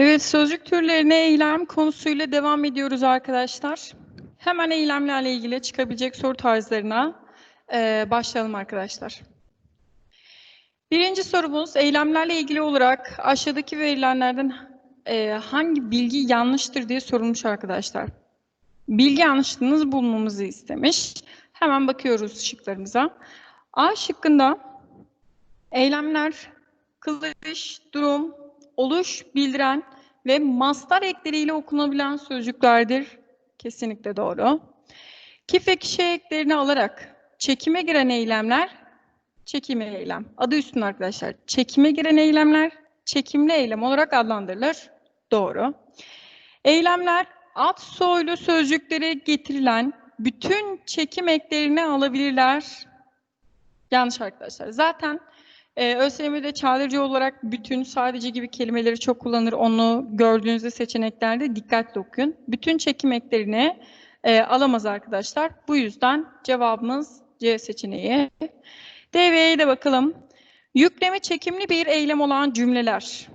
Evet, sözcük türlerine eylem konusuyla devam ediyoruz arkadaşlar. Hemen eylemlerle ilgili çıkabilecek soru tarzlarına eee, başlayalım arkadaşlar. Birinci sorumuz eylemlerle ilgili olarak aşağıdaki verilenlerden eee, hangi bilgi yanlıştır diye sorulmuş arkadaşlar. Bilgi yanlışlığınızı bulmamızı istemiş. Hemen bakıyoruz şıklarımıza. A şıkkında eylemler kılış, durum, oluş, bildiren ve mastar ekleriyle okunabilen sözcüklerdir. Kesinlikle doğru. Kif ve kişi eklerini alarak çekime giren eylemler, çekime eylem. Adı üstünde arkadaşlar. Çekime giren eylemler, çekimli eylem olarak adlandırılır. Doğru. Eylemler ad soylu sözcüklere getirilen bütün çekim eklerini alabilirler. Yanlış arkadaşlar. Zaten ee, ÖSYM'de çağrıcı olarak bütün, sadece gibi kelimeleri çok kullanır. Onu gördüğünüzde seçeneklerde dikkatli okuyun. Bütün çekim eklerini e, alamaz arkadaşlar. Bu yüzden cevabımız C seçeneği. D ve E'ye de bakalım. Yükleme çekimli bir eylem olan cümleler.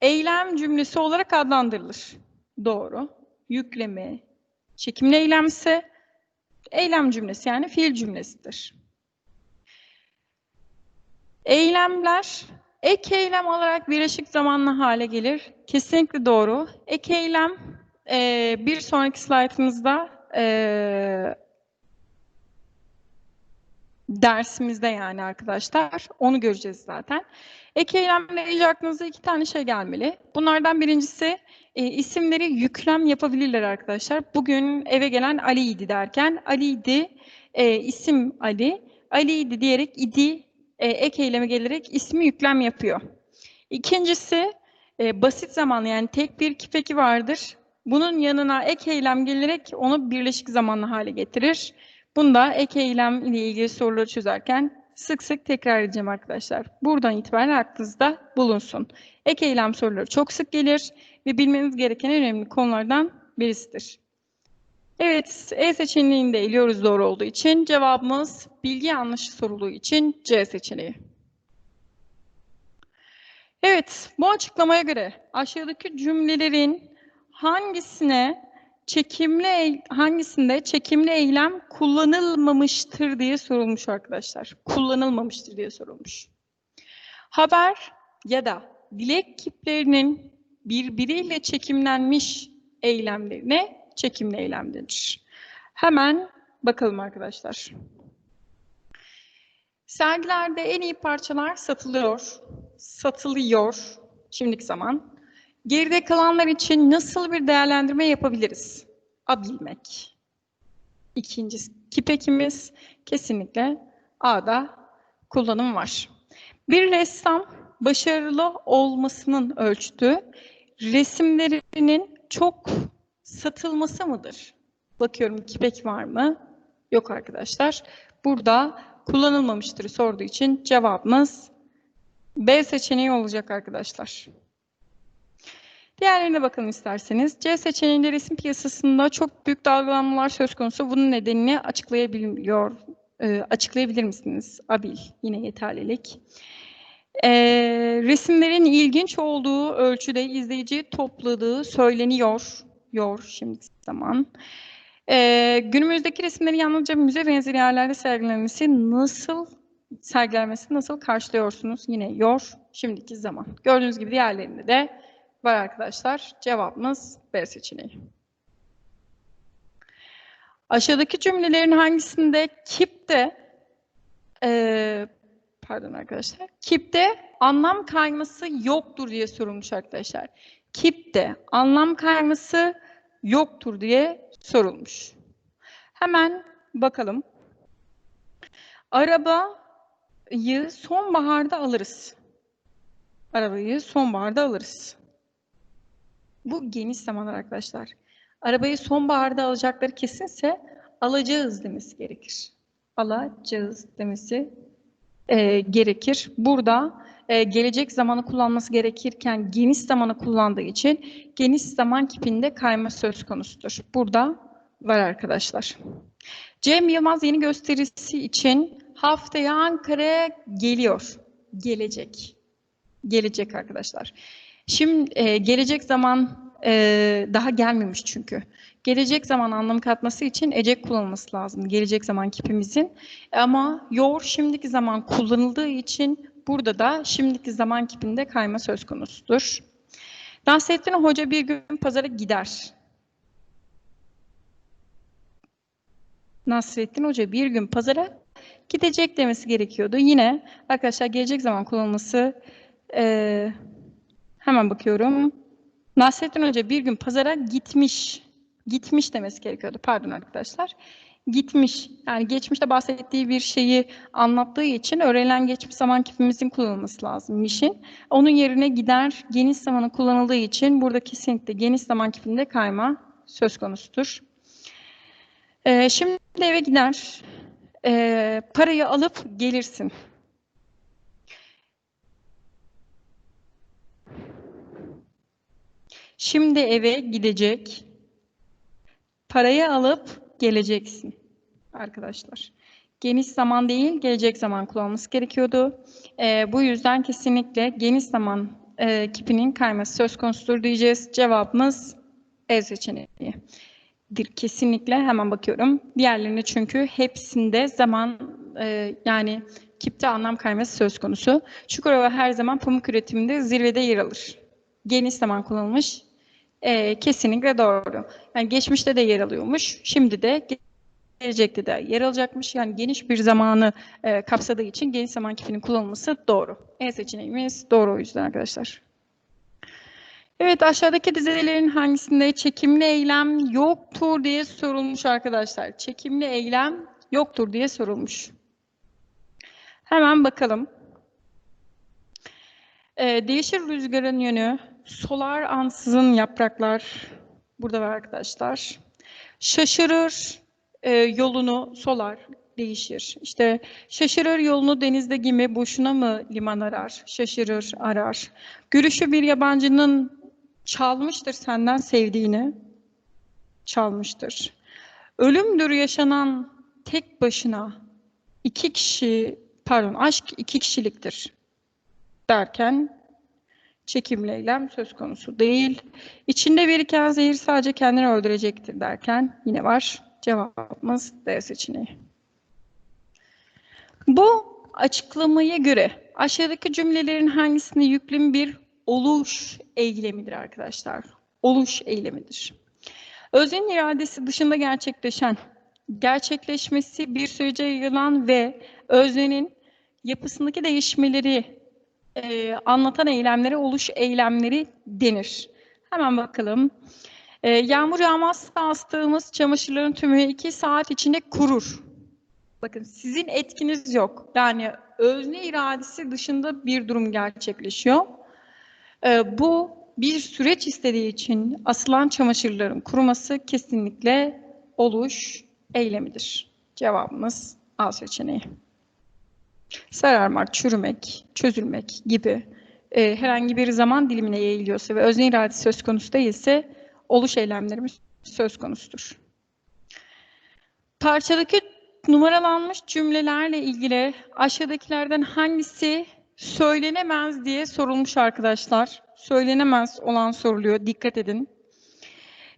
Eylem cümlesi olarak adlandırılır. Doğru. Yükleme çekimli eylemse eylem cümlesi yani fiil cümlesidir. Eylemler ek eylem olarak birleşik zamanlı hale gelir. Kesinlikle doğru. Ek eylem e, bir sonraki slaytımızda e, dersimizde yani arkadaşlar. Onu göreceğiz zaten. Ek eylemle ilgili aklınıza iki tane şey gelmeli. Bunlardan birincisi e, isimleri yüklem yapabilirler arkadaşlar. Bugün eve gelen Ali'ydi derken Ali'ydi e, isim Ali. Ali'ydi diyerek idi e, ek eyleme gelerek ismi yüklem yapıyor. İkincisi e, basit zamanlı yani tek bir kipeki vardır. Bunun yanına ek eylem gelerek onu birleşik zamanlı hale getirir. Bunda ek eylem ile ilgili soruları çözerken sık sık tekrar edeceğim arkadaşlar. Buradan itibaren aklınızda bulunsun. Ek eylem soruları çok sık gelir ve bilmeniz gereken önemli konulardan birisidir. Evet, E seçeneğini de eliyoruz doğru olduğu için. Cevabımız bilgi yanlışı sorulduğu için C seçeneği. Evet, bu açıklamaya göre aşağıdaki cümlelerin hangisine çekimli hangisinde çekimli eylem kullanılmamıştır diye sorulmuş arkadaşlar. Kullanılmamıştır diye sorulmuş. Haber ya da dilek kiplerinin birbiriyle çekimlenmiş eylemlerine çekimli eylem denir. Hemen bakalım arkadaşlar. Sergilerde en iyi parçalar satılıyor. Satılıyor şimdiki zaman. Geride kalanlar için nasıl bir değerlendirme yapabiliriz? A bilmek. İkinci kipekimiz kesinlikle A'da kullanım var. Bir ressam başarılı olmasının ölçütü resimlerinin çok satılması mıdır? Bakıyorum kipek var mı? Yok arkadaşlar. Burada kullanılmamıştır sorduğu için cevabımız B seçeneği olacak arkadaşlar. Diğerlerine bakalım isterseniz. C seçeneğinde resim piyasasında çok büyük dalgalanmalar söz konusu. Bunun nedenini açıklayabiliyor, e, açıklayabilir misiniz? Abil, yine yeterlilik. E, resimlerin ilginç olduğu ölçüde izleyici topladığı söyleniyor. Yor şimdi zaman. E, günümüzdeki resimlerin yalnızca müze benzeri yerlerde sergilenmesi nasıl sergilenmesi nasıl karşılıyorsunuz? Yine yor şimdiki zaman. Gördüğünüz gibi diğerlerinde de var arkadaşlar. Cevabımız B seçeneği. Aşağıdaki cümlelerin hangisinde kipte e, pardon arkadaşlar kipte anlam kayması yoktur diye sorulmuş arkadaşlar. Kipte anlam kayması yoktur diye sorulmuş. Hemen bakalım. Arabayı sonbaharda alırız. Arabayı sonbaharda alırız. Bu geniş zamanlar arkadaşlar. Arabayı sonbaharda alacakları kesinse alacağız demesi gerekir. Alacağız demesi e, gerekir. Burada e, gelecek zamanı kullanması gerekirken geniş zamanı kullandığı için geniş zaman kipinde kayma söz konusudur. Burada var arkadaşlar. Cem Yılmaz yeni gösterisi için haftaya Ankara'ya geliyor. Gelecek. Gelecek arkadaşlar. Şimdi e, gelecek zaman e, daha gelmemiş çünkü. Gelecek zaman anlam katması için ecek kullanılması lazım. Gelecek zaman kipimizin. Ama your şimdiki zaman kullanıldığı için burada da şimdiki zaman kipinde kayma söz konusudur. Nasrettin Hoca bir gün pazara gider. Nasrettin Hoca bir gün pazara gidecek demesi gerekiyordu. Yine arkadaşlar gelecek zaman kullanılması e, hemen bakıyorum. Nasrettin Hoca bir gün pazara gitmiş. Gitmiş demesi gerekiyordu. Pardon arkadaşlar. Gitmiş. Yani geçmişte bahsettiği bir şeyi anlattığı için öğrenilen geçmiş zaman kipimizin kullanılması lazım mişin. Onun yerine gider geniş zamanı kullanıldığı için burada kesinlikle geniş zaman kipinde kayma söz konusudur. Ee, şimdi eve gider. Ee, parayı alıp gelirsin. Şimdi eve gidecek. Parayı alıp geleceksin arkadaşlar. Geniş zaman değil, gelecek zaman kullanılması gerekiyordu. Ee, bu yüzden kesinlikle geniş zaman e, kipinin kayması söz konusudur diyeceğiz. Cevabımız E seçeneği. Kesinlikle hemen bakıyorum. Diğerlerine çünkü hepsinde zaman e, yani kipte anlam kayması söz konusu. Çukurova her zaman pamuk üretiminde zirvede yer alır. Geniş zaman kullanılmış. E, kesinlikle doğru. Yani geçmişte de yer alıyormuş. Şimdi de gelecekte de yer alacakmış. Yani geniş bir zamanı e, kapsadığı için geniş zaman kipinin kullanılması doğru. E seçeneğimiz doğru o yüzden arkadaşlar. Evet aşağıdaki dizelerin hangisinde çekimli eylem yoktur diye sorulmuş arkadaşlar. Çekimli eylem yoktur diye sorulmuş. Hemen bakalım. Ee, değişir rüzgarın yönü. Solar ansızın yapraklar. Burada var arkadaşlar. Şaşırır e, yolunu solar değişir. İşte şaşırır yolunu denizde gemi boşuna mı liman arar? Şaşırır arar. Gülüşü bir yabancının çalmıştır senden sevdiğini. Çalmıştır. Ölümdür yaşanan tek başına iki kişi pardon aşk iki kişiliktir derken çekimli eylem söz konusu değil. İçinde biriken zehir sadece kendini öldürecektir derken yine var. Cevabımız D seçeneği. Bu açıklamaya göre aşağıdaki cümlelerin hangisinde yüklüm bir oluş eylemidir arkadaşlar? Oluş eylemidir. Öznenin iradesi dışında gerçekleşen, gerçekleşmesi bir sürece yayılan ve öznenin yapısındaki değişmeleri e, anlatan eylemlere oluş eylemleri denir. Hemen bakalım. E, yağmur yağmazsa astığımız çamaşırların tümü iki saat içinde kurur. Bakın sizin etkiniz yok. Yani özne iradesi dışında bir durum gerçekleşiyor. E, bu bir süreç istediği için asılan çamaşırların kuruması kesinlikle oluş eylemidir. Cevabımız A seçeneği. Sararmak, çürümek, çözülmek gibi e, herhangi bir zaman dilimine yayılıyorsa ve özne iradesi söz konusu değilse oluş eylemlerimiz söz konusudur. Parçadaki numaralanmış cümlelerle ilgili aşağıdakilerden hangisi söylenemez diye sorulmuş arkadaşlar. Söylenemez olan soruluyor. Dikkat edin.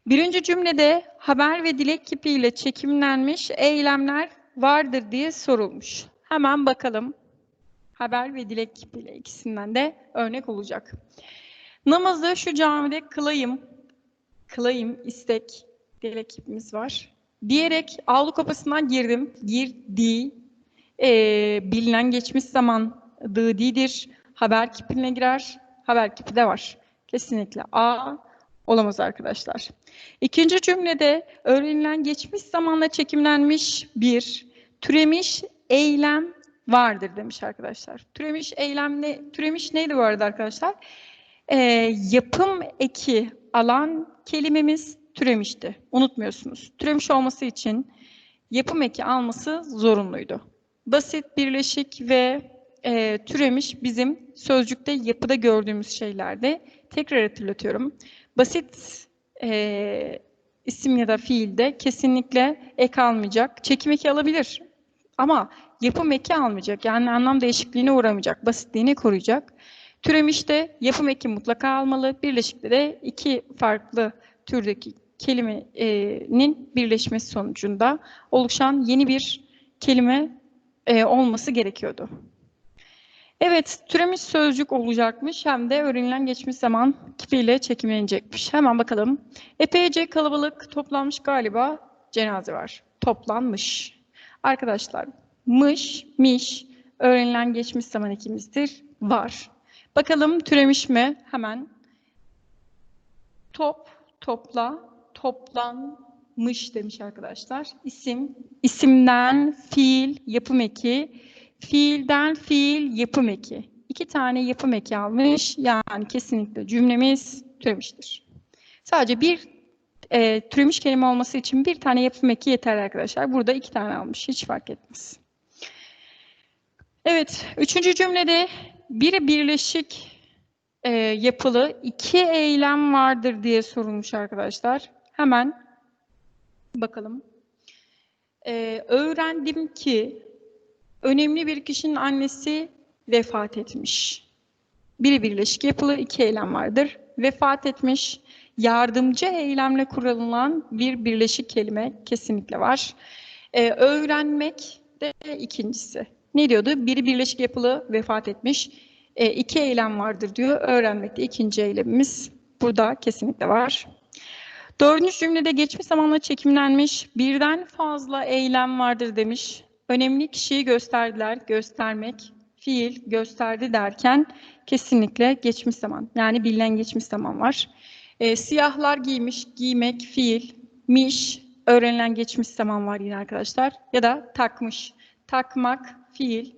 Birinci cümlede haber ve dilek kipiyle çekimlenmiş eylemler vardır diye sorulmuş. Hemen bakalım. Haber ve dilek kipiyle ikisinden de örnek olacak. Namazı şu camide kılayım, kılayım istek dilek kipimiz var. Diyerek avlu kapısından girdim, girdi, ee, bilinen geçmiş zaman dıdidir, haber kipine girer, haber kipi de var. Kesinlikle A olamaz arkadaşlar. İkinci cümlede öğrenilen geçmiş zamanla çekimlenmiş bir türemiş eylem vardır demiş arkadaşlar. Türemiş eylem ne? Türemiş neydi bu arada arkadaşlar? Ee, yapım eki alan kelimemiz türemişti. Unutmuyorsunuz. Türemiş olması için yapım eki alması zorunluydu. Basit, birleşik ve e, türemiş bizim sözcükte yapıda gördüğümüz şeylerde. Tekrar hatırlatıyorum. Basit e, isim ya da fiilde kesinlikle ek almayacak. Çekim eki alabilir. Ama yapım eki almayacak. Yani anlam değişikliğine uğramayacak. Basitliğini koruyacak. Türemişte yapım eki mutlaka almalı. Birleşikte de iki farklı türdeki kelimenin birleşmesi sonucunda oluşan yeni bir kelime e, olması gerekiyordu. Evet, türemiş sözcük olacakmış hem de öğrenilen geçmiş zaman kipiyle çekimlenecekmiş. Hemen bakalım. Epeyce kalabalık toplanmış galiba cenaze var. Toplanmış. Arkadaşlar, mış, miş, öğrenilen geçmiş zaman ikimizdir. Var. Bakalım türemiş mi? Hemen. Top, topla, toplanmış demiş arkadaşlar. İsim, isimden fiil, yapım eki, fiilden fiil, yapım eki. İki tane yapım eki almış. Yani kesinlikle cümlemiz türemiştir. Sadece bir e, türemiş kelime olması için bir tane yapım eki yeter arkadaşlar. Burada iki tane almış. Hiç fark etmez. Evet, üçüncü cümlede biri birleşik e, yapılı iki eylem vardır diye sorulmuş arkadaşlar. Hemen bakalım. E, öğrendim ki önemli bir kişinin annesi vefat etmiş. Biri birleşik yapılı iki eylem vardır. Vefat etmiş, yardımcı eylemle kullanılan bir birleşik kelime kesinlikle var. E, öğrenmek de ikincisi. Ne diyordu? Biri birleşik yapılı vefat etmiş. E, iki eylem vardır diyor. Öğrenmekte ikinci eylemimiz burada kesinlikle var. Dördüncü cümlede geçmiş zamanla çekimlenmiş birden fazla eylem vardır demiş. Önemli kişiyi gösterdiler, göstermek, fiil, gösterdi derken kesinlikle geçmiş zaman. Yani bilinen geçmiş zaman var. E, siyahlar giymiş, giymek, fiil, miş, öğrenilen geçmiş zaman var yine arkadaşlar. Ya da takmış, takmak, fiil.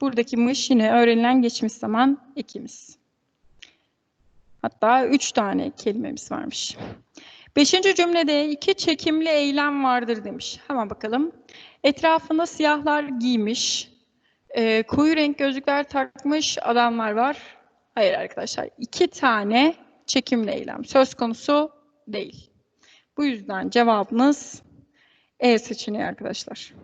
Buradaki mış yine öğrenilen geçmiş zaman ekimiz. Hatta üç tane kelimemiz varmış. Beşinci cümlede iki çekimli eylem vardır demiş. Hemen bakalım. Etrafında siyahlar giymiş, e, koyu renk gözlükler takmış adamlar var. Hayır arkadaşlar, iki tane çekimli eylem söz konusu değil. Bu yüzden cevabımız E seçeneği arkadaşlar.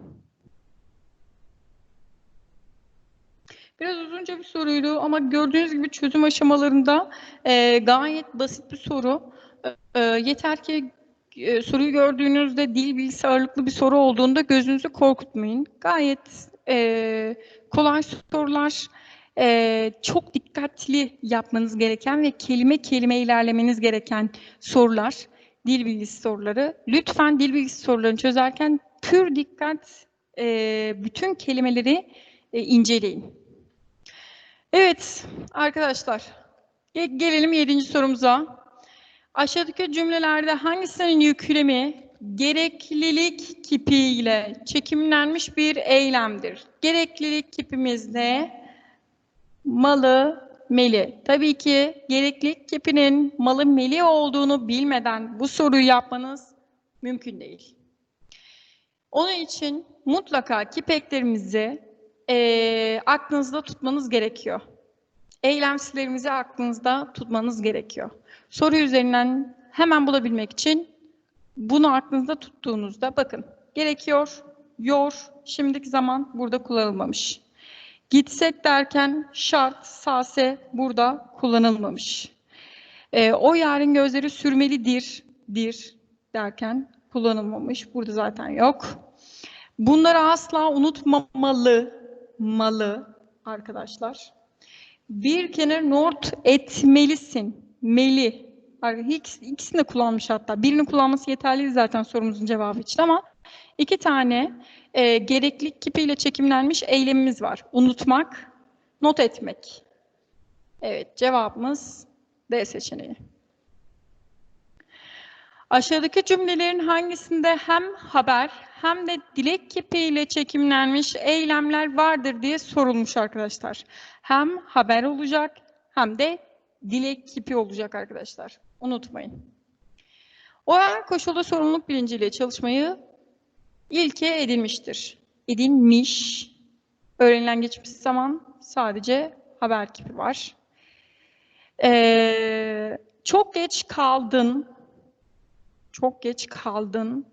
Biraz uzunca bir soruydu ama gördüğünüz gibi çözüm aşamalarında e, gayet basit bir soru. E, yeter ki e, soruyu gördüğünüzde dil bilgisi ağırlıklı bir soru olduğunda gözünüzü korkutmayın. Gayet e, kolay sorular, e, çok dikkatli yapmanız gereken ve kelime kelime ilerlemeniz gereken sorular, dil bilgisi soruları. Lütfen dil bilgisi sorularını çözerken pür dikkat e, bütün kelimeleri e, inceleyin. Evet arkadaşlar, gelelim yedinci sorumuza. Aşağıdaki cümlelerde hangisinin yüklemi gereklilik kipiyle çekimlenmiş bir eylemdir? Gereklilik kipimiz ne? Malı, meli. Tabii ki gereklilik kipinin malı meli olduğunu bilmeden bu soruyu yapmanız mümkün değil. Onun için mutlaka kipeklerimizi e, aklınızda tutmanız gerekiyor. Eylemsilerimizi aklınızda tutmanız gerekiyor. Soru üzerinden hemen bulabilmek için bunu aklınızda tuttuğunuzda bakın gerekiyor, yor, şimdiki zaman burada kullanılmamış. Gitsek derken şart, sase burada kullanılmamış. E, o yarın gözleri sürmelidir, dir derken kullanılmamış. Burada zaten yok. Bunları asla unutmamalı, malı arkadaşlar. Bir kenar not etmelisin. Meli. İkisini de kullanmış hatta. Birini kullanması yeterli zaten sorumuzun cevabı için ama iki tane e, gereklilik kipiyle çekimlenmiş eylemimiz var. Unutmak, not etmek. Evet cevabımız D seçeneği. Aşağıdaki cümlelerin hangisinde hem haber hem de dilek kipiyle çekimlenmiş eylemler vardır diye sorulmuş arkadaşlar. Hem haber olacak hem de dilek kipi olacak arkadaşlar. Unutmayın. O her koşulda sorumluluk bilinciyle çalışmayı ilke edilmiştir. Edinmiş. Öğrenilen geçmiş zaman sadece haber kipi var. Ee, çok geç kaldın. Çok geç kaldın.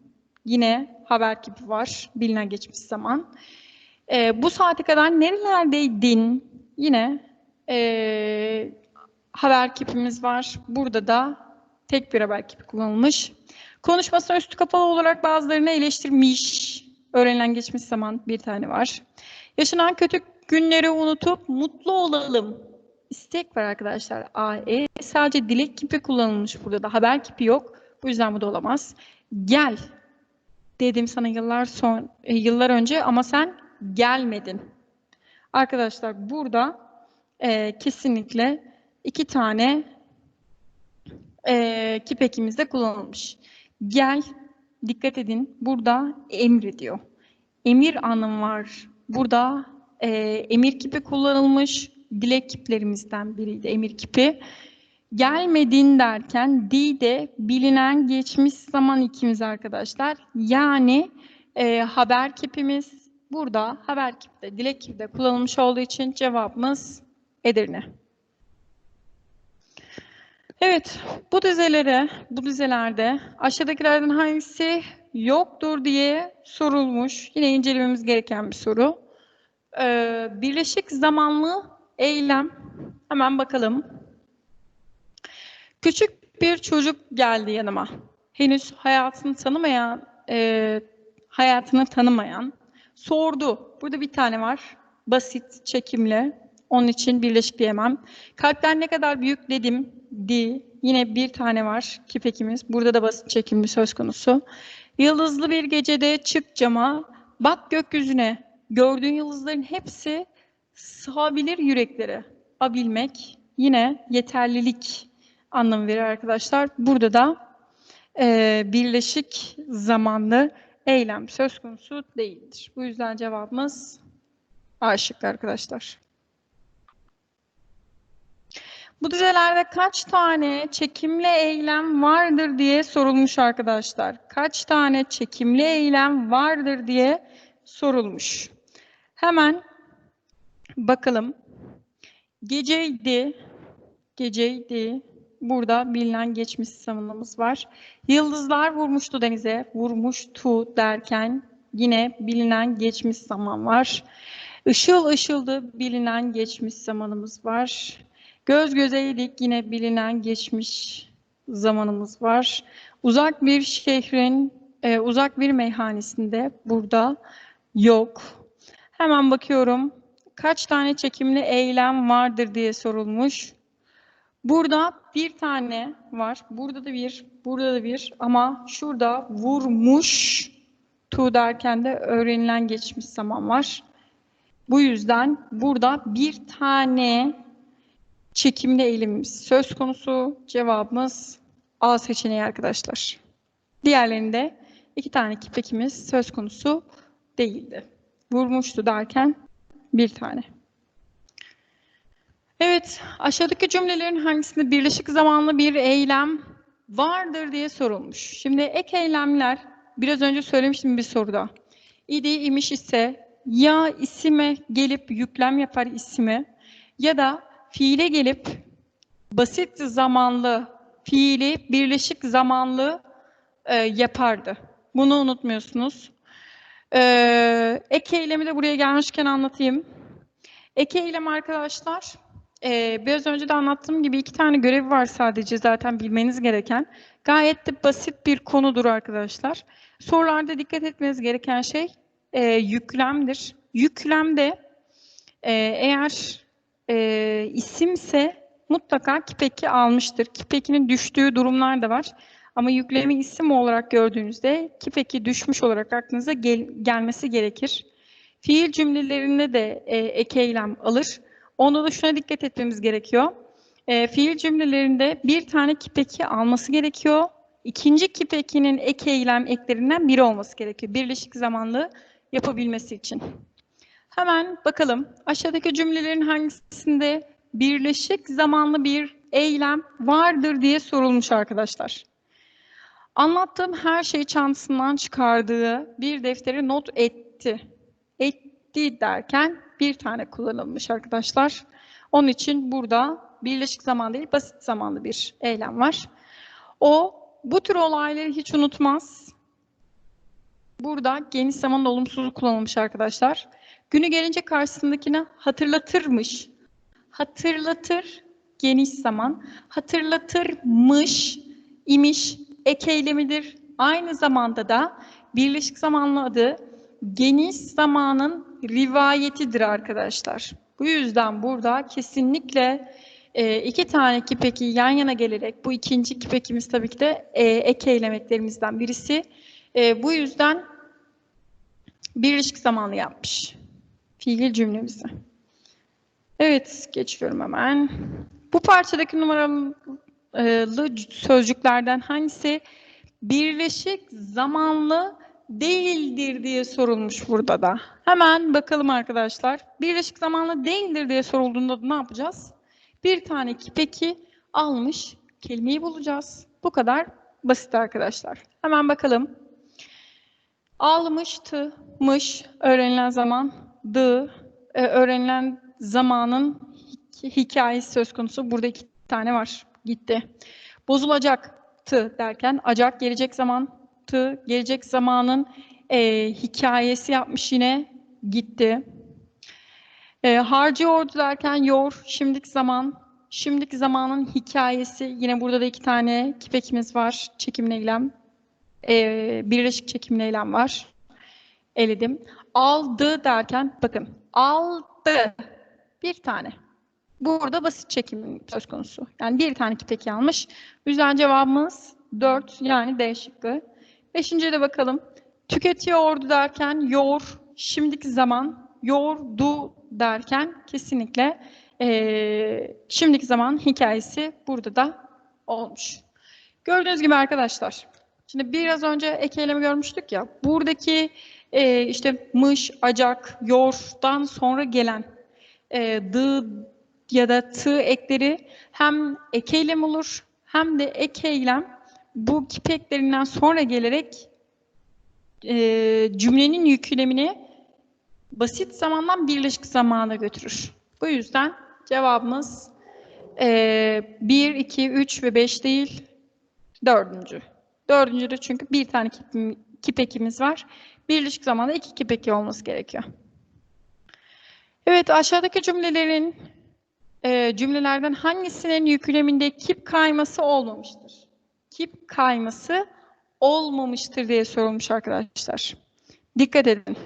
Yine haber kipi var. Bilinen geçmiş zaman. Ee, bu saate kadar nerelerdeydin? Yine Ee, haber kipimiz var. Burada da tek bir haber kipi kullanılmış. Konuşmasına üstü kapalı olarak bazılarını eleştirmiş. Öğrenilen geçmiş zaman bir tane var. Yaşanan kötü günleri unutup mutlu olalım. İstek var arkadaşlar. A, E. Sadece dilek kipi kullanılmış burada da. Haber kipi yok. Bu yüzden bu da olamaz. Gel dedim sana yıllar son e, yıllar önce ama sen gelmedin. Arkadaşlar burada e, kesinlikle iki tane e, kip ekimizde kullanılmış. Gel, dikkat edin burada emir diyor. Emir anlamı var. Burada e, emir kipi kullanılmış. Dilek kiplerimizden biriydi emir kipi. Gelmedin derken di de bilinen geçmiş zaman ikimiz arkadaşlar. Yani e, haber kipimiz burada haber kipte dilek kipte kullanılmış olduğu için cevabımız Edirne. Evet, bu dizelere, bu dizelerde aşağıdakilerden hangisi yoktur diye sorulmuş. Yine incelememiz gereken bir soru. Ee, birleşik zamanlı eylem. Hemen bakalım. Küçük bir çocuk geldi yanıma. Henüz hayatını tanımayan, e, hayatını tanımayan sordu. Burada bir tane var. Basit, çekimli. Onun için birleşik diyemem. Kalpler ne kadar büyük dedim. Di. Yine bir tane var kipekimiz. Burada da basit çekimli söz konusu. Yıldızlı bir gecede çık cama. Bak gökyüzüne. Gördüğün yıldızların hepsi sığabilir yüreklere. Abilmek yine yeterlilik anlamı verir arkadaşlar. Burada da e, birleşik zamanlı eylem söz konusu değildir. Bu yüzden cevabımız A şıkkı arkadaşlar. Bu dizelerde kaç tane çekimli eylem vardır diye sorulmuş arkadaşlar. Kaç tane çekimli eylem vardır diye sorulmuş. Hemen bakalım. Geceydi, geceydi. Burada bilinen geçmiş zamanımız var. Yıldızlar vurmuştu denize, vurmuştu derken yine bilinen geçmiş zaman var. Işıl ışıldı bilinen geçmiş zamanımız var. Göz gözeydik yine bilinen geçmiş zamanımız var. Uzak bir şehrin, e, uzak bir meyhanesinde burada yok. Hemen bakıyorum. Kaç tane çekimli eylem vardır diye sorulmuş. Burada bir tane var. Burada da bir, burada da bir. Ama şurada vurmuş tu derken de öğrenilen geçmiş zaman var. Bu yüzden burada bir tane çekimli eğilimimiz söz konusu. Cevabımız A seçeneği arkadaşlar. Diğerlerinde iki tane kipekimiz söz konusu değildi. Vurmuştu derken bir tane. Evet, aşağıdaki cümlelerin hangisinde birleşik zamanlı bir eylem vardır diye sorulmuş. Şimdi ek eylemler, biraz önce söylemiştim bir soruda. İdi imiş ise ya isime gelip yüklem yapar ismi ya da fiile gelip basit zamanlı fiili birleşik zamanlı e, yapardı. Bunu unutmuyorsunuz. E, ek eylemi de buraya gelmişken anlatayım. Ek eylem arkadaşlar, e, biraz önce de anlattığım gibi iki tane görev var sadece zaten bilmeniz gereken. Gayet de basit bir konudur arkadaşlar. Sorularda dikkat etmeniz gereken şey e, yüklemdir. Yüklemde e, eğer e, isimse mutlaka kipeki almıştır. Kipekinin düştüğü durumlar da var. Ama yüklemi isim olarak gördüğünüzde kipeki düşmüş olarak aklınıza gel gelmesi gerekir. Fiil cümlelerinde de e, ek eylem alır. Onda da şuna dikkat etmemiz gerekiyor. E, fiil cümlelerinde bir tane kipeki alması gerekiyor. İkinci kipekinin ek eylem eklerinden biri olması gerekiyor. Birleşik zamanlı yapabilmesi için. Hemen bakalım aşağıdaki cümlelerin hangisinde birleşik zamanlı bir eylem vardır diye sorulmuş arkadaşlar. Anlattığım her şeyi çantasından çıkardığı bir deftere not etti. Etti derken bir tane kullanılmış arkadaşlar. Onun için burada birleşik zaman değil basit zamanlı bir eylem var. O bu tür olayları hiç unutmaz. Burada geniş zaman olumsuzluk kullanılmış arkadaşlar. Günü gelince karşısındakine hatırlatırmış. Hatırlatır, geniş zaman. Hatırlatırmış, imiş, ek eylemidir. Aynı zamanda da birleşik zamanlı adı geniş zamanın rivayetidir arkadaşlar. Bu yüzden burada kesinlikle e, iki tane kipeki yan yana gelerek, bu ikinci kipekimiz tabii ki de e, ek eylemeklerimizden birisi. E, bu yüzden birleşik zamanlı yapmış fiil cümlemizi. Evet, geçiyorum hemen. Bu parçadaki numaralı sözcüklerden hangisi birleşik zamanlı değildir diye sorulmuş burada da. Hemen bakalım arkadaşlar. Birleşik zamanlı değildir diye sorulduğunda da ne yapacağız? Bir tane kipeki almış kelimeyi bulacağız. Bu kadar basit arkadaşlar. Hemen bakalım. Almıştı, mış, öğrenilen zaman, dı, e, öğrenilen zamanın hikayesi söz konusu. Burada iki tane var. Gitti. Bozulacaktı derken acak gelecek zaman tı gelecek zamanın e, hikayesi yapmış yine gitti. E, harcıyordu derken yor şimdiki zaman şimdiki zamanın hikayesi yine burada da iki tane kipekimiz var. Çekimli eylem. E, birleşik çekimli eylem var. Eledim. Aldı derken bakın aldı bir tane. Burada basit çekim söz konusu. Yani bir tane kipeki almış. Yüzden cevabımız 4 yani D şıkkı. Beşinciye de bakalım. Tüketiyordu derken yor, şimdiki zaman, yordu derken kesinlikle e, şimdiki zaman hikayesi burada da olmuş. Gördüğünüz gibi arkadaşlar, şimdi biraz önce ek eylemi görmüştük ya, buradaki e, işte mış, acak, yordan sonra gelen e, dı ya da tı ekleri hem ek eylem olur hem de ek eylem bu kipeklerinden sonra gelerek e, cümlenin yüklemini basit zamandan birleşik zamana götürür. Bu yüzden cevabımız e, 1, 2, 3 ve 5 değil, dördüncü. Dördüncü de çünkü bir tane kip, kipekimiz var. Birleşik zamanda iki kipeki olması gerekiyor. Evet, aşağıdaki cümlelerin e, cümlelerden hangisinin yükleminde kip kayması olmamıştır? kip kayması olmamıştır diye sorulmuş arkadaşlar. Dikkat edin.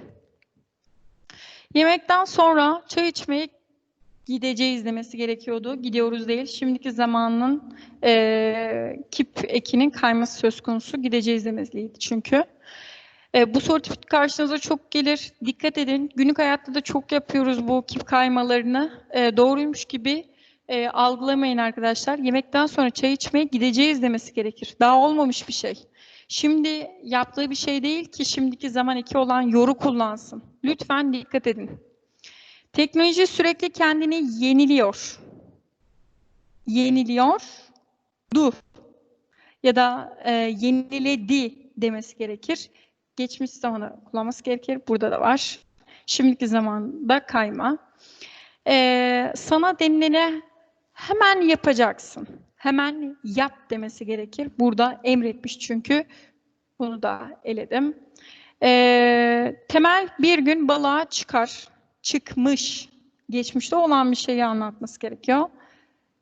Yemekten sonra çay içmeye gideceğiz demesi gerekiyordu. Gidiyoruz değil. Şimdiki zamanın e, kip ekinin kayması söz konusu. Gideceğiz demesliydi çünkü. E, bu soru tipi karşınıza çok gelir. Dikkat edin. Günlük hayatta da çok yapıyoruz bu kip kaymalarını. E, doğruymuş gibi e, algılamayın arkadaşlar. Yemekten sonra çay içmeye gideceğiz demesi gerekir. Daha olmamış bir şey. Şimdi yaptığı bir şey değil ki şimdiki zaman iki olan yoru kullansın. Lütfen dikkat edin. Teknoloji sürekli kendini yeniliyor. Yeniliyor. Du. Ya da e, yeniledi demesi gerekir. Geçmiş zamanı kullanması gerekir. Burada da var. Şimdiki zamanda kayma. Ee, sana denilene hemen yapacaksın. Hemen yap demesi gerekir. Burada emretmiş çünkü. Bunu da eledim. Ee, temel bir gün balığa çıkar. Çıkmış. Geçmişte olan bir şeyi anlatması gerekiyor.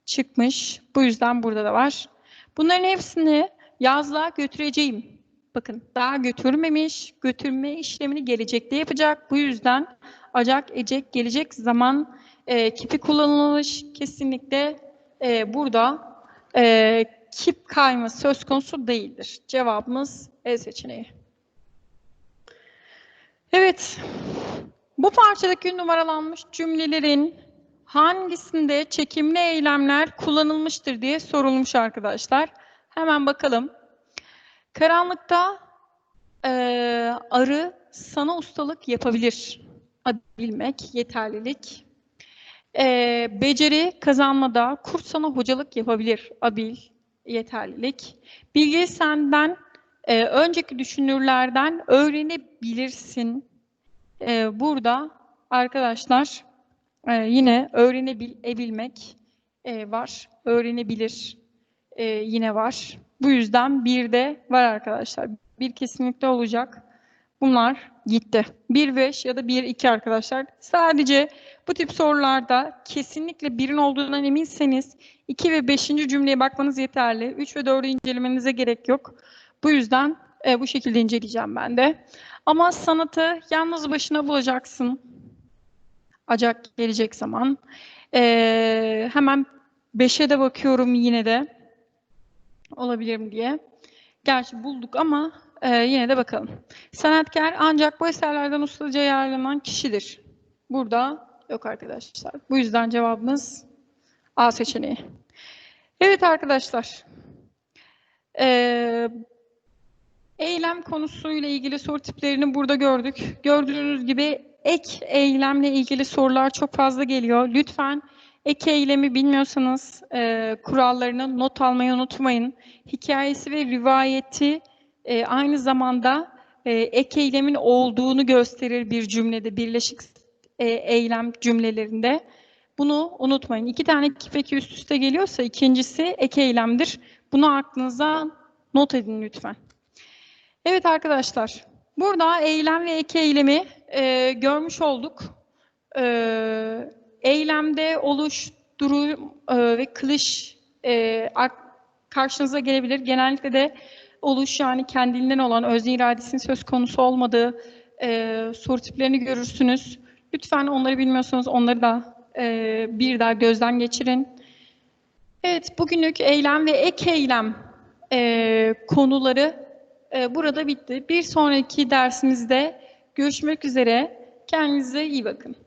Çıkmış. Bu yüzden burada da var. Bunların hepsini yazlığa götüreceğim. Bakın daha götürmemiş. Götürme işlemini gelecekte yapacak. Bu yüzden acak, ecek, gelecek zaman e, kipi kullanılmış. Kesinlikle e, burada e, kip kayma söz konusu değildir. Cevabımız E seçeneği. Evet, bu parçadaki numaralanmış cümlelerin hangisinde çekimli eylemler kullanılmıştır diye sorulmuş arkadaşlar. Hemen bakalım. Karanlıkta e, arı sana ustalık yapabilir. Bilmek, yeterlilik. E, beceri kazanmada kurt sana hocalık yapabilir. Abil, yeterlilik. Bilgi senden e, önceki düşünürlerden öğrenebilirsin. E, burada arkadaşlar e, yine öğrenebilmek e, var. Öğrenebilir e, yine var. Bu yüzden bir de var arkadaşlar. Bir kesinlikle olacak. Bunlar gitti. 1-5 ya da 1-2 arkadaşlar. Sadece bu tip sorularda kesinlikle birin olduğundan eminseniz 2 ve 5. cümleye bakmanız yeterli. 3 ve 4'ü incelemenize gerek yok. Bu yüzden e, bu şekilde inceleyeceğim ben de. Ama sanatı yalnız başına bulacaksın. Acak gelecek zaman. E, hemen 5'e de bakıyorum yine de. Olabilir mi diye. Gerçi bulduk ama e, yine de bakalım. Sanatkar ancak bu eserlerden ustaca yararlanan kişidir. Burada yok arkadaşlar. Bu yüzden cevabımız A seçeneği. Evet arkadaşlar. Ee, eylem konusuyla ilgili soru tiplerini burada gördük. Gördüğünüz gibi ek eylemle ilgili sorular çok fazla geliyor. Lütfen ek eylemi bilmiyorsanız e, kurallarını not almayı unutmayın. Hikayesi ve rivayeti e, aynı zamanda e, ek eylemin olduğunu gösterir bir cümlede, birleşik e, eylem cümlelerinde. Bunu unutmayın. İki tane peki üst üste geliyorsa ikincisi ek eylemdir. Bunu aklınıza not edin lütfen. Evet arkadaşlar, burada eylem ve ek eylemi e, görmüş olduk. E, eylemde oluş, durum e, ve kılış e, karşınıza gelebilir. Genellikle de oluş yani kendiliğinden olan özne iradesinin söz konusu olmadığı e, soru tiplerini görürsünüz. Lütfen onları bilmiyorsanız onları da e, bir daha gözden geçirin. Evet, bugünlük eylem ve ek eylem e, konuları e, burada bitti. Bir sonraki dersimizde görüşmek üzere. Kendinize iyi bakın.